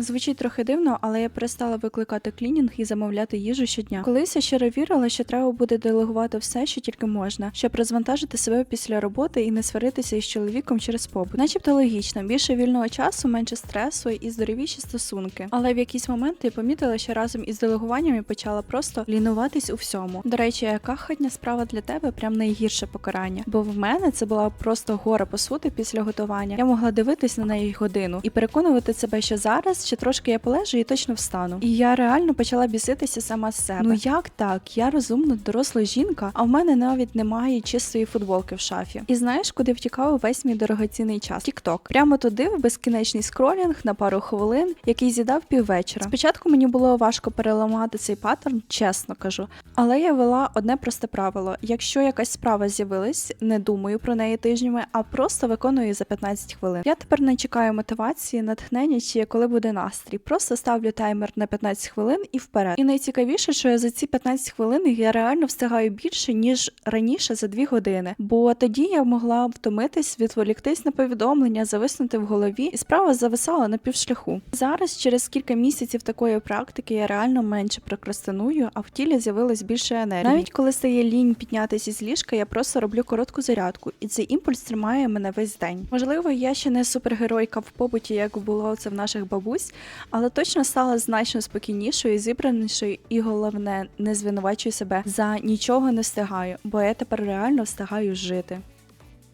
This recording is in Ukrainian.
Звучить трохи дивно, але я перестала викликати клінінг і замовляти їжу щодня. Колись я щиро вірила, що треба буде делегувати все, що тільки можна, щоб розвантажити себе після роботи і не сваритися із чоловіком через побут. Начебто логічно, більше вільного часу, менше стресу і здоровіші стосунки. Але в якийсь момент я помітила, що разом із делегуванням я почала просто лінуватись у всьому. До речі, яка хатня справа для тебе прям найгірше покарання? Бо в мене це була просто гора посуди після готування. Я могла дивитись на неї годину і переконувати себе, що зараз ще трошки я полежу і точно встану. І я реально почала біситися сама з себе. Ну як так? Я розумна доросла жінка, а в мене навіть немає чистої футболки в шафі. І знаєш, куди втікав увесь мій дорогоцінний час? Тікток. Прямо туди в безкінечний скролінг на пару хвилин, який з'їдав піввечора. Спочатку мені було важко переламати цей паттерн, чесно кажу. Але я вела одне просте правило: якщо якась справа з'явилась, не думаю про неї тижнями, а просто виконую за 15 хвилин. Я тепер не чекаю мотивації, натхнення чи коли буде настрій. Просто ставлю таймер на 15 хвилин і вперед. І найцікавіше, що я за ці 15 хвилин я реально встигаю більше ніж раніше за 2 години. Бо тоді я могла втомитись, відволіктись на повідомлення, зависнути в голові, і справа зависала на півшляху. Зараз, через кілька місяців такої практики, я реально менше прокрастиную, а в тілі з'явилось більше енергії. Навіть коли стає лінь піднятися з ліжка, я просто роблю коротку зарядку, і цей імпульс тримає мене весь день. Можливо, я ще не супергеройка в побуті, як було це в наших бабусь, але точно стала значно спокійнішою, зібранішою, і головне, не звинувачую себе за нічого не встигаю, бо я тепер реально встигаю жити.